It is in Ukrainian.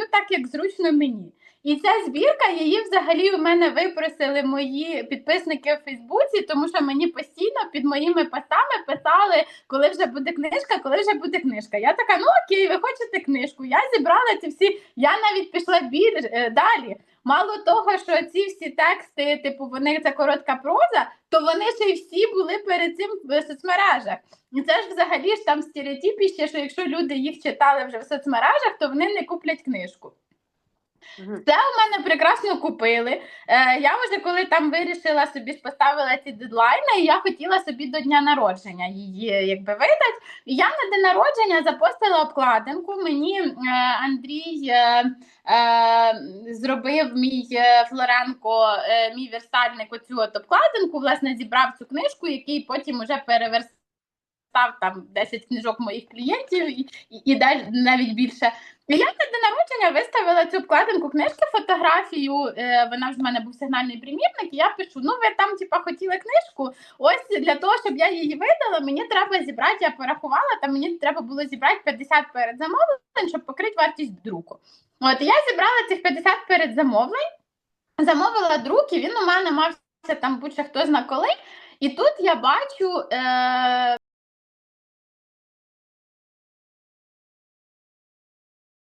роблю так, як зручно мені. І ця збірка її взагалі у мене випросили мої підписники в Фейсбуці, тому що мені постійно під моїми постами писали, коли вже буде книжка, коли вже буде книжка. Я така, ну окей, ви хочете книжку. Я зібрала ці всі. Я навіть пішла біль е, далі. Мало того, що ці всі тексти, типу, вони це коротка проза, то вони ще й всі були перед цим в соцмережах. І це ж взагалі ж там стереотип ще, що якщо люди їх читали вже в соцмережах, то вони не куплять книжку. Це у мене прекрасно купили. Е, я вже коли там вирішила собі поставила ці дедлайни, і я хотіла собі до дня народження її якби видати. Я на день народження запостила обкладинку. Мені е, Андрій е, е, зробив мій е, Флоренко, е, мій верстальник оцю от обкладинку, власне, зібрав цю книжку, який потім уже переверстав там 10 книжок моїх клієнтів і, і, і навіть більше. І я на день народження виставила цю обкладинку книжки, фотографію. Е, вона ж в мене був сигнальний примірник. І я пишу: ну ви там, типа, хотіли книжку. Ось для того, щоб я її видала, мені треба зібрати. Я порахувала, там мені треба було зібрати 50 передзамовлень, щоб покрити вартість друку. От я зібрала цих 50 передзамовлень, замовила друк, і він у мене мався там будь-що хто зна коли. І тут я бачу. Е-